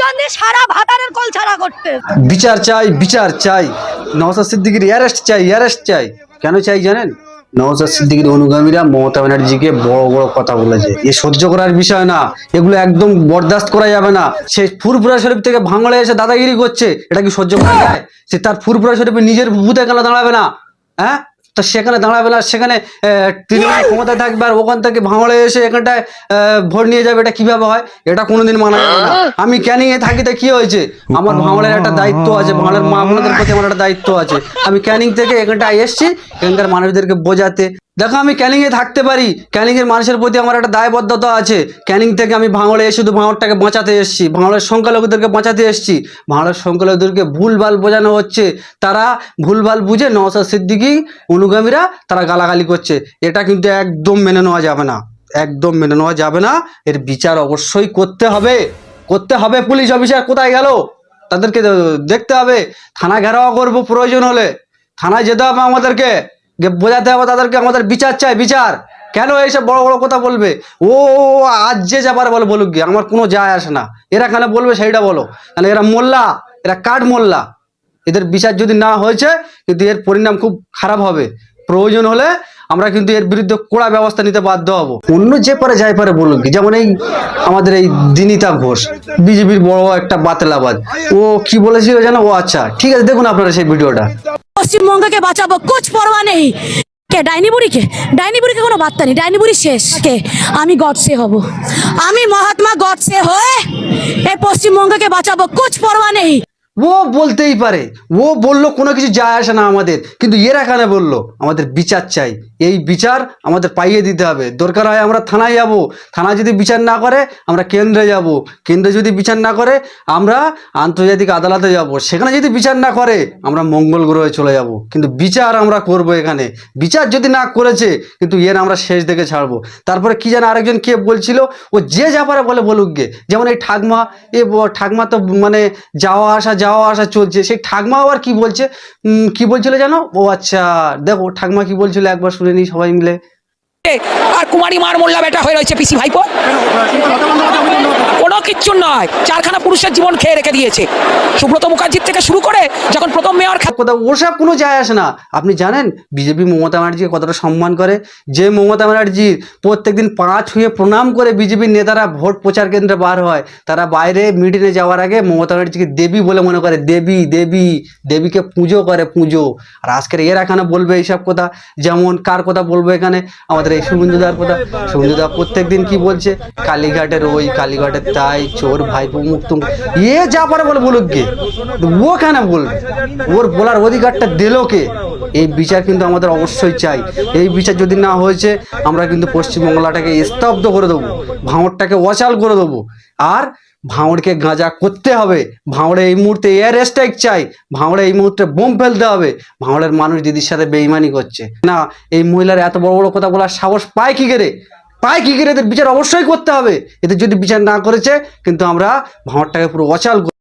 জন্য সারা ভাতারের কল ছাড়া করতে। বিচার চাই বিচার চাই। নওসাদ সিদ্দিকির অ্যারেস্ট চাই অ্যারেস্ট চাই। কেন চাই জানেন? নওসাদ সিদ্দিকির অনুগামীরা মমতা ব্যানার্জিকে বড় বড় কথা বলেছে। এ সহ্য করার বিষয় না। এগুলো একদম বরদাস্ত করা যাবে না। সে ফুরফুরা শরীফ থেকে ভাঙড়ে এসে দাদাগিরি করছে। এটা কি সহ্য করা যায়? সে তার ফুরফুরা শরীফে নিজের বুথে কেন দাঁড়াবে না? হ্যাঁ? তো সেখানে দাঁড়াবে না, সেখানে তৃণমূল ক্ষমতায় থাকবে আর ওখান থেকে ভাঙড়ে এসে এখানটায় ভোট নিয়ে যাবে, এটা কীভাবে হয়? এটা কোনোদিন মানা যাবে না। আমি ক্যানিং এ থাকি তো কি হয়েছে? আমার ভাঙড়ের একটা দায়িত্ব আছে, ভাঙড়ের মা বোনদের প্রতি আমার একটা দায়িত্ব আছে। আমি ক্যানিং থেকে এখানটায় এসেছি, এখানকার মানুষদেরকে বোঝাতে। দেখো আমি ক্যানিংয়ে থাকতে পারি। ক্যানিংয়ের মানুষের প্রতি আমার একটা দায়বদ্ধতা আছে। ক্যানিং থেকে আমি ভাঙড়ে এসে শুধু ভাঙড়টাকে বাঁচাতে এসেছি। ভাঙড়ের সংখ্যালঘুদেরকে বাঁচাতে এসেছি। ভাঙড়ের সংখ্যালঘুদেরকে ভুলভাল বোঝানো হচ্ছে। তারা ভুলভাল বুঝে নওসাদ সিদ্দিকি, অনুগামীরা তারা গালাগালি করছে। এটা কিন্তু একদম মেনে নেওয়া যাবে না। একদম মেনে নেওয়া যাবে না। এর বিচার অবশ্যই করতে হবে। করতে হবে পুলিশ অফিসার কোথায় গেল? তাদেরকে দেখতে হবে। থানা ঘেরাও করব প্রয়োজন হলে। থানায় যেতে হবে আমাদেরকে। বোঝাতে হবে তাদেরকে আমাদের বিচার চাই, বিচার। কেন এইসব বড় বড় কথা বলবে? ও আজ যে যাবার বলে বলুক গিয়ে, আমার কোনো যায় আসে না। এরা কেন বলবে সেইটা বলো। তাহলে এরা মোল্লা, এরা কাঠ মোল্লা। এদের বিচার যদি না হয়েছে, কিন্তু এর পরিণাম খুব খারাপ হবে। প্রয়োজন হলে আমরা কিন্তু এর বিরুদ্ধে কড়া ব্যবস্থা নিতে বাধ্য হব। অন্য যে পারে যাই পারে বলুন কি যেমন এই আমাদের এই দিনিতা ঘোষ, বিজেপির বড় একটা বাতলাবাদ ও কি বলেছিল জানো? ও আচ্ছা ঠিক আছে, দেখুন আপনারা সেই ভিডিওটা। পশ্চিমবঙ্গকে বাঁচাবো, কোচ পরোয়া নেই। কে, ডাইনি বুড়িকে ডাইনি বুড়িকে কোনো বার্তা নেই। ডাইনি বুড়ি শেষ। কে, আমি গডসে হব। আমি মহাত্মা গডসে হয়ে এই পশ্চিমবঙ্গকে বাঁচাবো, কোচ পরোয়া নেই। ও বলতেই পারে। ও বলল, কোনো কিছু যায় আসে না আমাদের। কিন্তু এরা এখানে বলল, আমাদের বিচার চাই। এই বিচার আমাদের পাইয়ে দিতে হবে। দরকার হয় আমরা থানায় যাব। থানা যদি বিচার না করে, আমরা কেন্দ্রে যাব। কেন্দ্রে যদি বিচার না করে, আমরা আন্তর্জাতিক আদালতে যাব। সেখানে যদি বিচার না করে, আমরা মঙ্গল গ্রহে চলে যাব। কিন্তু বিচার আমরা করব এখানে। বিচার যদি না করেছে, কিন্তু এর আমরা শেষ দেখে ছাড়বো। তারপরে কি যেন আরেকজন কে বলছিল, ও যে যা পারে বলে বলুক গে। যেমন এই ঠাকমা, এ ঠাকমা তো মানে যাওয়া আসা যাওয়া আসা চলছে। সেই ঠাকমা আবার কি বলছে? কি বলছিল জানো? ও আচ্ছা দেখো ঠাকমা কি বলছিল একবার শুনে নিই সবাই মিলে। আর কুমারী মার মোল্লা বেটা হয়ে রয়েছে পিসি ভাইপো। কোনো কিচ্ছু নয়। চারখানা পুরুষের জীবন খেয়ে রেখে দিয়েছে। সুব্রত মুখার্জির থেকে শুরু করে যখন প্রথম মেয়র কোথাও ওসব কোনো যায় আসে না। আপনি জানেন, বিজেপি মমতা ব্যানার্জিকে কতটা সম্মান করে? যে মমতা ব্যানার্জির প্রত্যেকদিন পা ছুঁয়ে প্রণাম করে বিজেপির নেতারা ভোট প্রচার কেন্দ্রে বার হয়, তারা বাইরে মিটিংয়ে যাওয়ার আগে মমতা ব্যানার্জিকে দেবী বলে মনে করে, দেবী দেবী, দেবীকে পুজো করে পুজো। আর আজকের এর এখানে বলবে এইসব কথা? যেমন কার কথা বলব এখানে? আমাদের এই শুভেন্দুদার কথা। শুভেন্দুদা প্রত্যেক দিন কি বলছে? কালীঘাটের ওই কালীঘাটের তাই, চোর ভাইপো মুক্ত এ যা পারে বলে বলুক গে। ও কেন বলবে? ওর বলার অধিকারটা দিল কে? এই বিচার কিন্তু আমাদের অবশ্যই চাই। এই বিচার যদি না হয়েছে, আমরা কিন্তু পশ্চিমবাংলাটাকে স্তব্ধ করে দেবো ভাঁড়টাকে অচাল করে দেবো। আর ভাঁড়কে গাঁজা করতে হবে। ভাঁড়ে এই মুহূর্তে এয়ার স্ট্রাইক চাই। ভাঁড়ে এই মুহূর্তে বোম ফেলতে হবে। ভাঁড়ের মানুষ দিদির সাথে বেইমানি করছে। না, এই মহিলার এত বড় বড় কথা বলার সাহস পায় কি করে? পায় কি করে? এদের বিচার অবশ্যই করতে হবে। এদের যদি বিচার না করেছে, কিন্তু আমরা ভাঁড়টাকে পুরো অচাল